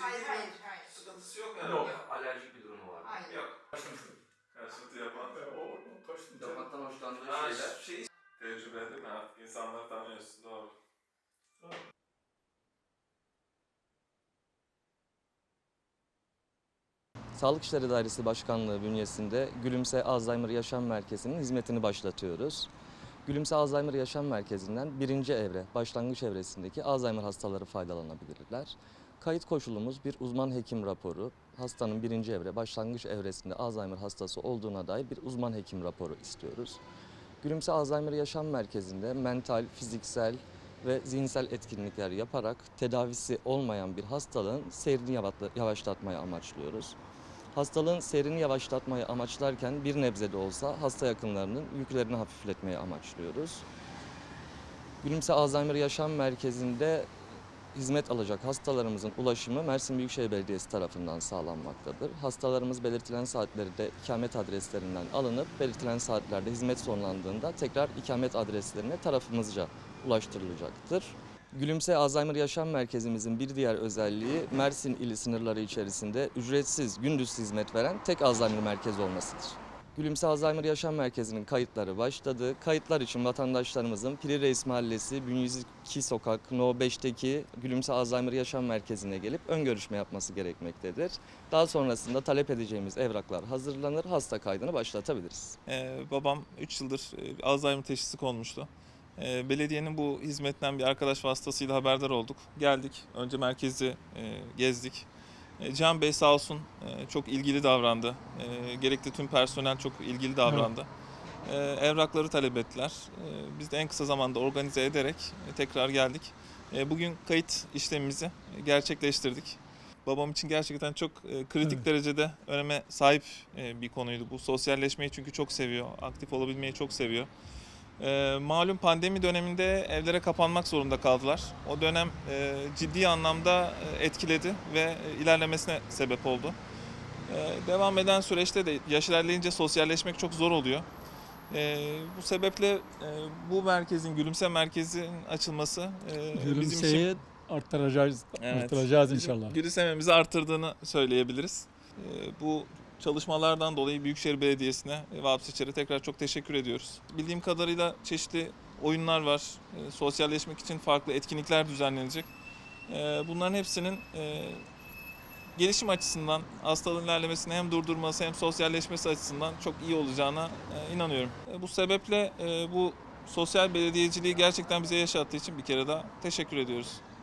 Hayır hayır hayır. Sıkıntısı yok yani. Yok. Alerjik bir durumu var. Hayır. Yok. Karşıtı yapan o kaşıntı. Yapmaktan hoşlandığı Ha, şeyler. şey tecrübe değil mi? Artık insanları tanıyorsun doğru. Sağlık İşleri Dairesi Başkanlığı bünyesinde Gülümse Alzheimer Yaşam Merkezi'nin hizmetini başlatıyoruz. Gülümse Alzheimer Yaşam Merkezi'nden birinci evre, başlangıç evresindeki Alzheimer hastaları faydalanabilirler. Kayıt koşulumuz bir uzman hekim raporu, hastanın birinci evre, başlangıç evresinde Alzheimer hastası olduğuna dair bir uzman hekim raporu istiyoruz. Gülümse Alzheimer Yaşam Merkezi'nde mental, fiziksel ve zihinsel etkinlikler yaparak tedavisi olmayan bir hastalığın seyrini yavaşlatmayı amaçlıyoruz. Hastalığın seyrini yavaşlatmayı amaçlarken bir nebze de olsa hasta yakınlarının yüklerini hafifletmeyi amaçlıyoruz. Gülümse Alzheimer Yaşam Merkezi'nde hizmet alacak hastalarımızın ulaşımı Mersin Büyükşehir Belediyesi tarafından sağlanmaktadır. Hastalarımız belirtilen saatlerde ikamet adreslerinden alınıp belirtilen saatlerde hizmet sonlandığında tekrar ikamet adreslerine tarafımızca ulaştırılacaktır. Gülümse Alzheimer Yaşam Merkezimizin bir diğer özelliği Mersin ili sınırları içerisinde ücretsiz gündüz hizmet veren tek Alzheimer merkezi olmasıdır. Gülümse Alzheimer Yaşam Merkezi'nin kayıtları başladı. Kayıtlar için vatandaşlarımızın Piri Reis Mahallesi 1102 Sokak No 5'teki Gülümse Alzheimer Yaşam Merkezi'ne gelip ön görüşme yapması gerekmektedir. Daha sonrasında talep edeceğimiz evraklar hazırlanır, hasta kaydını başlatabiliriz. Ee, babam 3 yıldır e, Alzheimer teşhisi konmuştu. Ee, belediyenin bu hizmetten bir arkadaş vasıtasıyla haberdar olduk. Geldik, önce merkezi e, gezdik. E, Can Bey sağ olsun e, çok ilgili davrandı. E, gerekli tüm personel çok ilgili davrandı. E, evrakları talep ettiler. E, biz de en kısa zamanda organize ederek e, tekrar geldik. E, bugün kayıt işlemimizi gerçekleştirdik. Babam için gerçekten çok e, kritik Evet. derecede öneme sahip e, bir konuydu bu. Sosyalleşmeyi çünkü çok seviyor, aktif olabilmeyi çok seviyor. E, malum pandemi döneminde evlere kapanmak zorunda kaldılar. O dönem e, ciddi anlamda e, etkiledi ve e, ilerlemesine sebep oldu. E, devam eden süreçte de yaş ilerleyince sosyalleşmek çok zor oluyor. E, bu sebeple e, bu merkezin, gülümse merkezinin açılması e, bizim için Gülümseyi arttıracağız, Evet. arttıracağız inşallah. Gülümsememizi arttırdığını söyleyebiliriz. Ee, Bu çalışmalardan dolayı Büyükşehir Belediyesi'ne ve Vahap Seçer'e tekrar çok teşekkür ediyoruz. Bildiğim kadarıyla çeşitli oyunlar var. Ee, Sosyalleşmek için farklı etkinlikler düzenlenecek. Ee, Bunların hepsinin e, gelişim açısından, hastalığın ilerlemesini hem durdurması hem sosyalleşmesi açısından çok iyi olacağına e, inanıyorum. E, Bu sebeple e, bu sosyal belediyeciliği gerçekten bize yaşattığı için bir kere daha teşekkür ediyoruz.